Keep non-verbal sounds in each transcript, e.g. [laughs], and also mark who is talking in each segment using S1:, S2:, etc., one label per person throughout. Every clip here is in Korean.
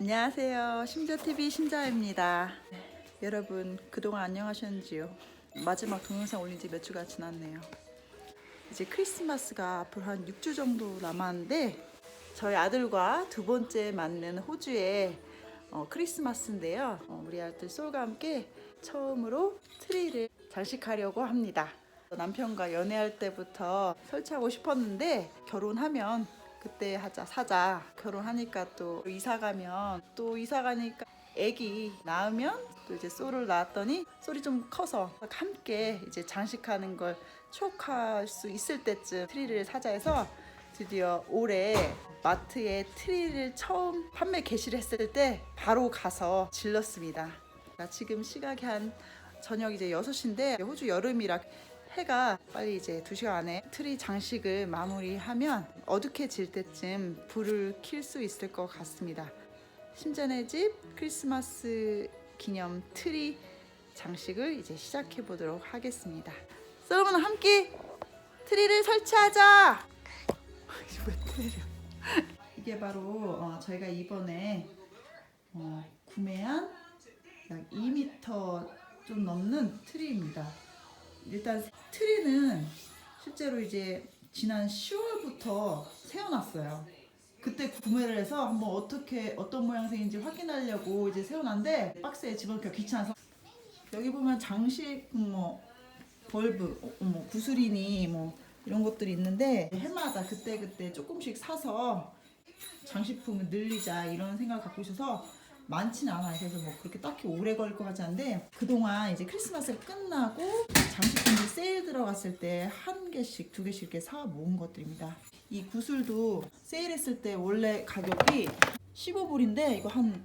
S1: 안녕하세요. 심자TV 심자입니다. 네, 여러분, 그동안 안녕하셨는지요? 마지막 동영상 올린 지 몇 주가 지났네요. 이제 크리스마스가 앞으로 한 6주 정도 남았는데, 저희 아들과 두 번째 맞는 호주의 어, 크리스마스인데요. 어, 우리 아들 솔과 함께 처음으로 트리를 장식하려고 합니다. 남편과 연애할 때부터 설치하고 싶었는데 결혼하면 그때 하자 사자 결혼하니까 또 이사 가면 또 이사 가니까 아기 낳으면 또 이제 소를 낳았더니 소리 좀 커서 함께 이제 장식하는 걸 추억할 수 있을 때쯤 트리를 사자 해서 드디어 올해 마트에 트리를 처음 판매 개시를 했을 때 바로 가서 질렀습니다. 자, 지금 시각이 한 저녁 이제 6시인데 호주 여름이라 해가 빨리 이제 2시간 안에 트리 장식을 마무리하면 어둑해질 때쯤 불을 킬 수 있을 것 같습니다. 심전의 집 크리스마스 기념 트리 장식을 이제 시작해 보도록 하겠습니다. 여러분 함께 트리를 설치하자. [laughs] 이게 바로 어, 저희가 이번에 어, 구매한 약 2m 좀 넘는 트리입니다. 일단 트리는 실제로 이제 지난 10월부터 세워놨어요. 그때 구매를 해서 한번 어떻게 어떤 모양새인지 확인하려고 이제 세워놨는데 박스에 집어넣기가 귀찮아서 여기 보면 장식 뭐 벌브, 어, 뭐 구슬이니 뭐 이런 것들이 있는데 해마다 그때 그때 조금씩 사서 장식품을 늘리자 이런 생각을 갖고 있어서 많지는 않아요. 그래서 뭐 그렇게 딱히 오래 걸릴 것 같지 않은데 그동안 이제 크리스마스가 끝나고 장식품들 세일 들어갔을 때 한 개씩 두 개씩 이렇게 사 모은 것들입니다. 이 구슬도 세일했을 때 원래 가격이 15불인데 이거 한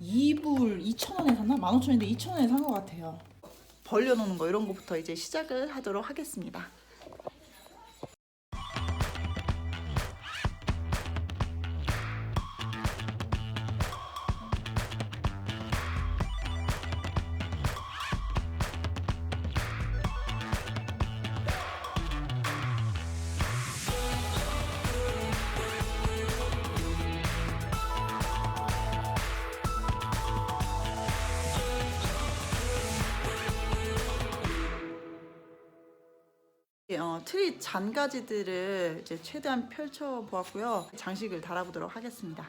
S1: 2불 2,000원에 샀나? 15,000원인데 2,000원에 산 것 같아요. 벌려놓는 거 이런 거부터 이제 시작을 하도록 하겠습니다. 어, 트리 잔가지들을 이제 최대한 펼쳐 보았고요. 장식을 달아보도록 하겠습니다.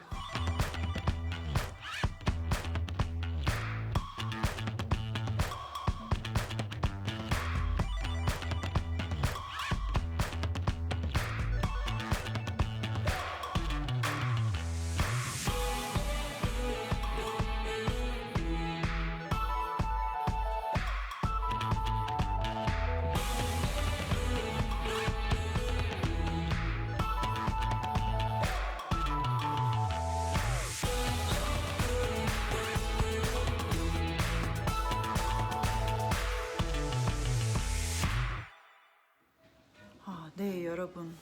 S1: 네, 여러분.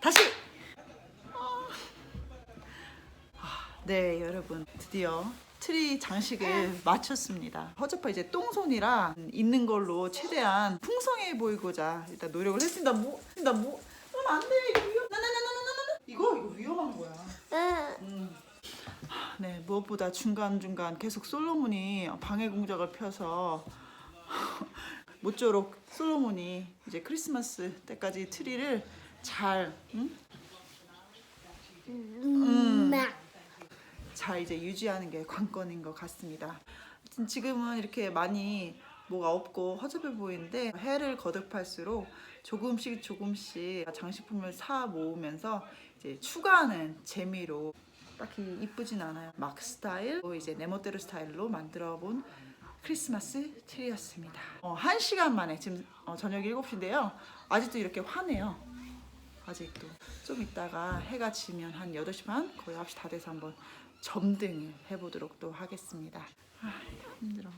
S1: 다시. 아, 네, 여러분. 드디어 트리 장식을 마쳤습니다. 허접하 이제 똥손이라 있는 걸로 최대한 풍성해 보이고자 일단 노력을 했습니다. 뭐, 나 뭐, 그럼 안 돼. 이거 위험. 나나나나나나. 이거 이거 위험한 거야. 음. 하, 네, 무엇보다 중간 중간 계속 솔로몬이 방해 공작을 펴서 모쪼록 솔로몬이 이제 크리스마스 때까지 트리를 잘, 응? 음, 잘 이제 유지하는 게 관건인 것 같습니다. 지금은 이렇게 많이 뭐가 없고 허접해 보이는데 해를 거듭할수록 조금씩 조금씩 장식품을 사 모으면서 이제 추가하는 재미로 딱히 이쁘진 않아요. 막 스타일, 또 이제 내 멋대로 스타일로 만들어 본 크리스마스 트리였습니다. 어, 한 시간 만에 지금 어, 저녁 7시인데요. 아직도 이렇게 화내요. 아직도 좀 이따가 해가 지면 한 8시 반 거의 9시 다 돼서 한번 점등을 해보도록 또 하겠습니다. 아, 힘들어.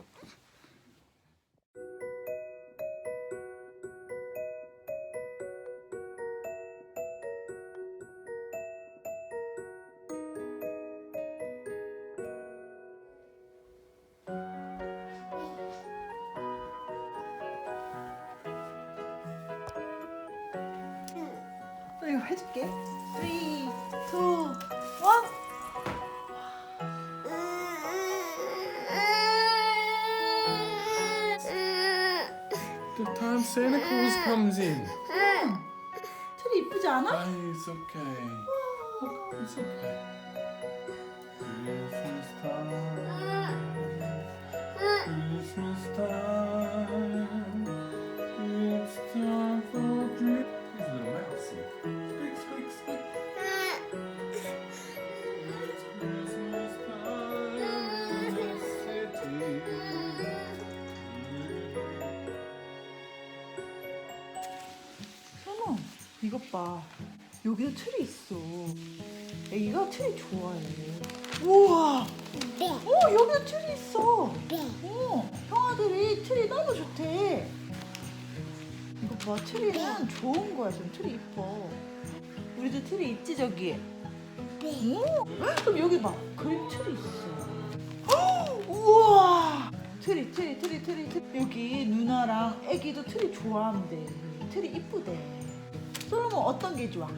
S1: 이거 해줄게. 3, 2, 1.
S2: The time Santa Claus comes in.
S1: 트리 이쁘지 않아?
S2: Oh, it's okay. Oh, it's okay. Christmas time. Christmas time.
S1: 이것 봐. 여기도 틀이 있어. 애기가 틀이 좋아해. 우와. 어, 여기도 틀이 있어. 어, 형아들이 틀이 너무 좋대. 이거 봐, 트리는 좋은 거야. 지금 트리 이뻐. 우리도 트리 있지 저기. 오, 그럼 여기 봐. 그림 틀이 있어. 헉, 우와. 트리, 트리, 트리, 트리, 트리. 여기 누나랑 애기도 트리 좋아한대. 트리 이쁘대. 솔로몬 어떤 게 좋아?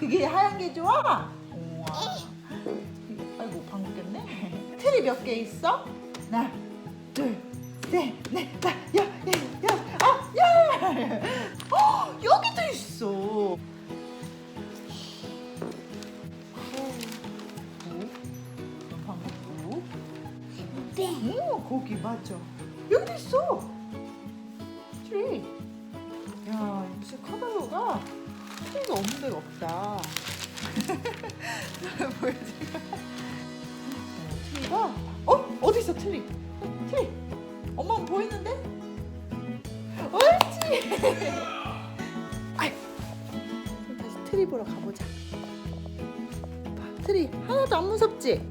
S1: 그게 하얀 게 좋아? 우와. 아이고 방귀 꼈네. 트리 몇개 있어? 하나, 둘, 셋, 넷, 다, 여, 여, 여, 아, 야! 어, 여기도 있어. 오, 방귀 오, 거기 맞아. 여기도 있어. 트리. 야, 무슨 카달로가 트리가 없는 데가 없다. [laughs] 어, 트리가 어 어디 있어 트리? 트리. 엄마 보이는데? 옳지. [laughs] 다시 트리 보러 가보자. 봐, 트리 하나도 안 무섭지?